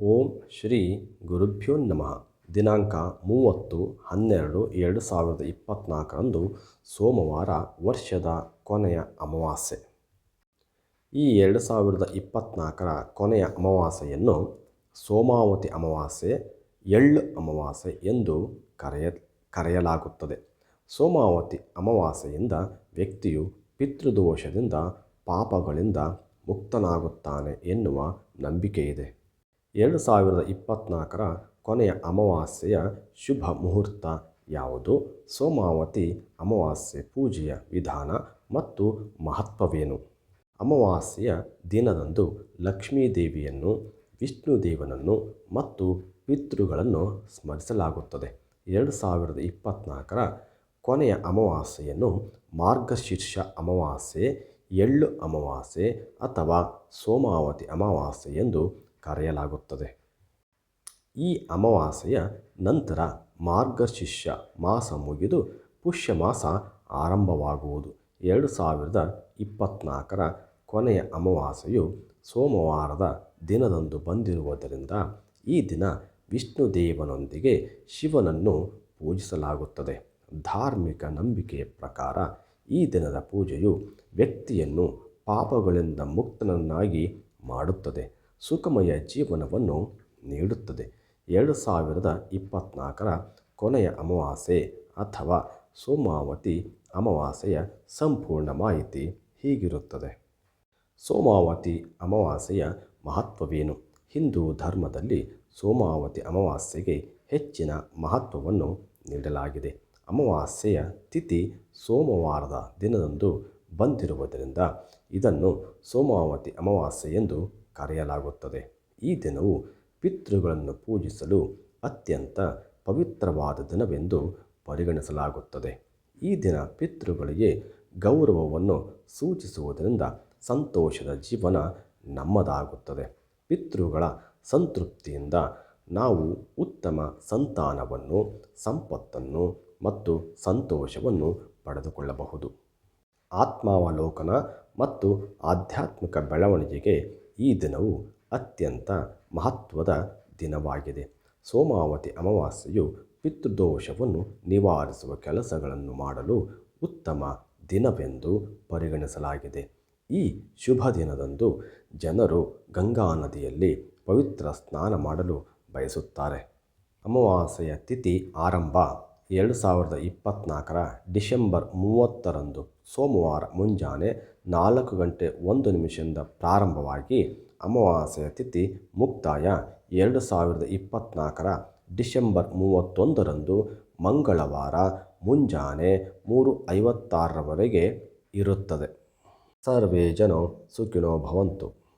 ಓಂ ಶ್ರೀ ಗುರುಭ್ಯೋ ನಮಃ. ದಿನಾಂಕ ಮೂವತ್ತು ಹನ್ನೆರಡು ಎರಡು ಸಾವಿರದ ಇಪ್ಪತ್ತ್ನಾಲ್ಕರಂದು ಸೋಮವಾರ ವರ್ಷದ ಕೊನೆಯ ಅಮಾವಾಸ್ಯೆ. ಈ ಎರಡು ಸಾವಿರದ ಇಪ್ಪತ್ತ್ನಾಲ್ಕರ ಕೊನೆಯ ಅಮಾವಾಸ್ಯೆಯನ್ನು ಸೋಮಾವತಿ ಅಮಾವಾಸ್ಯೆ, ಎಳ್ಳು ಅಮಾವಾಸ್ಯೆ ಎಂದು ಕರೆಯ, ಕರೆಯಲಾಗುತ್ತದೆ. ಸೋಮಾವತಿ ಅಮಾವಾಸ್ಯೆಯಿಂದ ವ್ಯಕ್ತಿಯು ಪಿತೃದೋಷದಿಂದ ಪಾಪಗಳಿಂದ ಮುಕ್ತನಾಗುತ್ತಾನೆ ಎನ್ನುವ ನಂಬಿಕೆಯಿದೆ. ಎರಡು ಸಾವಿರದ ಇಪ್ಪತ್ತ್ನಾಲ್ಕರ ಕೊನೆಯ ಅಮಾವಾಸ್ಯೆಯ ಶುಭ ಮುಹೂರ್ತ ಯಾವುದು? ಸೋಮಾವತಿ ಅಮಾವಾಸ್ಯೆ ಪೂಜೆಯ ವಿಧಾನ ಮತ್ತು ಮಹತ್ವವೇನು? ಅಮಾವಾಸ್ಯೆಯ ದಿನದಂದು ಲಕ್ಷ್ಮೀದೇವಿಯನ್ನು, ವಿಷ್ಣುದೇವನನ್ನು ಮತ್ತು ಪಿತೃಗಳನ್ನು ಸ್ಮರಿಸಲಾಗುತ್ತದೆ. ಎರಡು ಸಾವಿರದ ಇಪ್ಪತ್ತ್ನಾಲ್ಕರ ಕೊನೆಯ ಅಮಾವಾಸ್ಯೆಯನ್ನು ಮಾರ್ಗಶೀರ್ಷ ಅಮಾವಾಸ್ಯೆ, ಎಳ್ಳು ಅಮಾವಾಸ್ಯೆ ಅಥವಾ ಸೋಮಾವತಿ ಅಮಾವಾಸ್ಯೆ ಎಂದು ಕರೆಯಲಾಗುತ್ತದೆ. ಈ ಅಮಾವಾಸ್ಯೆಯ ನಂತರ ಮಾರ್ಗಶಿಷ್ಯ ಮಾಸ ಮುಗಿದು ಪುಷ್ಯ ಮಾಸ ಆರಂಭವಾಗುವುದು. ಎರಡು ಸಾವಿರದ ಇಪ್ಪತ್ತ್ನಾಲ್ಕರ ಕೊನೆಯ ಅಮಾವಾಸ್ಯೆಯು ಸೋಮವಾರದ ದಿನದಂದು ಬಂದಿರುವುದರಿಂದ ಈ ದಿನ ವಿಷ್ಣು ದೇವನೊಂದಿಗೆ ಶಿವನನ್ನು ಪೂಜಿಸಲಾಗುತ್ತದೆ. ಧಾರ್ಮಿಕ ನಂಬಿಕೆಯ ಪ್ರಕಾರ ಈ ದಿನದ ಪೂಜೆಯು ವ್ಯಕ್ತಿಯನ್ನು ಪಾಪಗಳಿಂದ ಮುಕ್ತನನ್ನಾಗಿ ಮಾಡುತ್ತದೆ. ಸುಖಮಯ ಜೀವನವನ್ನು ನೀಡುತ್ತದೆ. ಎರಡು ಸಾವಿರದ ಇಪ್ಪತ್ನಾಲ್ಕರ ಕೊನೆಯ ಅಮಾವಾಸ್ಯೆ ಅಥವಾ ಸೋಮಾವತಿ ಅಮಾವಾಸ್ಯೆಯ ಸಂಪೂರ್ಣ ಮಾಹಿತಿ ಹೀಗಿರುತ್ತದೆ. ಸೋಮಾವತಿ ಅಮಾವಾಸ್ಯೆಯ ಮಹತ್ವವೇನು? ಹಿಂದೂ ಧರ್ಮದಲ್ಲಿ ಸೋಮಾವತಿ ಅಮಾವಾಸ್ಯೆಗೆ ಹೆಚ್ಚಿನ ಮಹತ್ವವನ್ನು ನೀಡಲಾಗಿದೆ. ಅಮಾವಾಸ್ಯೆಯ ತಿಥಿ ಸೋಮವಾರದ ದಿನದಂದು ಬಂದಿರುವುದರಿಂದ ಇದನ್ನು ಸೋಮಾವತಿ ಅಮಾವಾಸ್ಯೆ ಎಂದು ಕರೆಯಲಾಗುತ್ತದೆ. ಈ ದಿನವು ಪಿತೃಗಳನ್ನು ಪೂಜಿಸಲು ಅತ್ಯಂತ ಪವಿತ್ರವಾದ ದಿನವೆಂದು ಪರಿಗಣಿಸಲಾಗುತ್ತದೆ. ಈ ದಿನ ಪಿತೃಗಳಿಗೆ ಗೌರವವನ್ನು ಸೂಚಿಸುವುದರಿಂದ ಸಂತೋಷದ ಜೀವನ ನಮ್ಮದಾಗುತ್ತದೆ. ಪಿತೃಗಳ ಸಂತೃಪ್ತಿಯಿಂದ ನಾವು ಉತ್ತಮ ಸಂತಾನವನ್ನು, ಸಂಪತ್ತನ್ನು ಮತ್ತು ಸಂತೋಷವನ್ನು ಪಡೆದುಕೊಳ್ಳಬಹುದು. ಆತ್ಮಾವಲೋಕನ ಮತ್ತು ಆಧ್ಯಾತ್ಮಿಕ ಬೆಳವಣಿಗೆಗೆ ಈ ದಿನವು ಅತ್ಯಂತ ಮಹತ್ವದ ದಿನವಾಗಿದೆ. ಸೋಮಾವತಿ ಅಮಾವಾಸ್ಯೆಯು ಪಿತೃದೋಷವನ್ನು ನಿವಾರಿಸುವ ಕೆಲಸಗಳನ್ನು ಮಾಡಲು ಉತ್ತಮ ದಿನವೆಂದು ಪರಿಗಣಿಸಲಾಗಿದೆ. ಈ ಶುಭ ದಿನದಂದು ಜನರು ಗಂಗಾ ನದಿಯಲ್ಲಿ ಪವಿತ್ರ ಸ್ನಾನ ಮಾಡಲು ಬಯಸುತ್ತಾರೆ. ಅಮಾವಾಸ್ಯೆಯ ತಿಥಿ ಆರಂಭ ಎರಡು ಸಾವಿರದ ಇಪ್ಪತ್ತ್ನಾಲ್ಕರ ಡಿಸೆಂಬರ್ ಮೂವತ್ತರಂದು. ಸೋಮವಾರ ಮುಂಜಾನೆ ನಾಲ್ಕು ಗಂಟೆ ಒಂದು ನಿಮಿಷದಿಂದ ಪ್ರಾರಂಭವಾಗಿ ಅಮಾವಾಸ್ಯೆಯ ತಿಥಿ ಮುಕ್ತಾಯ ಎರಡು ಸಾವಿರದ ಇಪ್ಪತ್ತ್ನಾಲ್ಕರ ಡಿಸೆಂಬರ್ ಮೂವತ್ತೊಂದರಂದು ಮಂಗಳವಾರ ಮುಂಜಾನೆ ಮೂರು ಐವತ್ತಾರರವರೆಗೆ ಇರುತ್ತದೆ. ಸರ್ವೇ ಜನ ಸುಖಿನೋ ಭವಂತು.